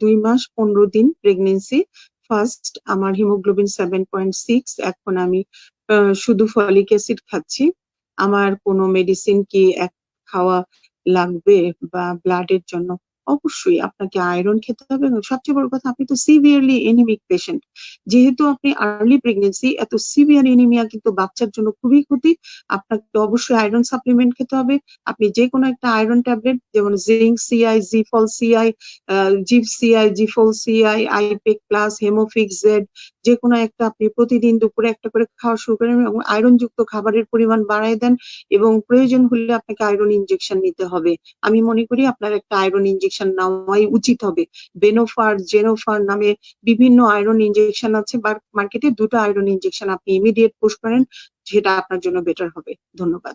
দুই মাস, পনেরো দিন প্রেগনেন্সি ফার্স্ট আমার হিমোগ্লোবিন সেভেন পয়েন্ট সিক্স এখন আমি শুধু ফলিক অ্যাসিড খাচ্ছি। আমার কোনো মেডিসিন কি এক খাওয়া লাগবে বা ব্লাডের জন্য? অবশ্যই আপনাকে আয়রন খেতে হবে এবং সবচেয়ে বড় কথা, আপনি তো সিভিয়ারলি এনিমিক পেশেন্ট যেহেতু আপনি আর্লি প্রেগনেন্সি এত সিভিয়ার এনিমিয়া কিন্তু বাচ্চার জন্য খুবই ক্ষতি। আপনাকে অবশ্যই আয়রন সাপ্লিমেন্ট খেতে হবে। আপনি যে কোনো একটা আয়রন ট্যাবলেট যেমন জিঙ্ক সিআই জিফল সিআই জিপ সিআই জিফল সিআই আইপেক প্লাস হেমোফিক্স জেড যে কোনো একটা আপনি প্রতিদিন দুপুরে একটা করে খাওয়া শুরু করেন এবং আয়রন যুক্ত খাবারের পরিমাণ বাড়ায় দেন এবং প্রয়োজন হলে আপনাকে আয়রন ইনজেকশন নিতে হবে। আমি মনে করি আপনার একটা আয়রন ইনজেকশন নেওয়াই উচিত হবে। বেনোফার জেনোফার নামে বিভিন্ন আয়রন ইনজেকশন আছে। মার্কেটে দুটো আয়রন ইনজেকশন আপনি ইমিডিয়েট পুশ করেন, সেটা আপনার জন্য বেটার হবে। ধন্যবাদ।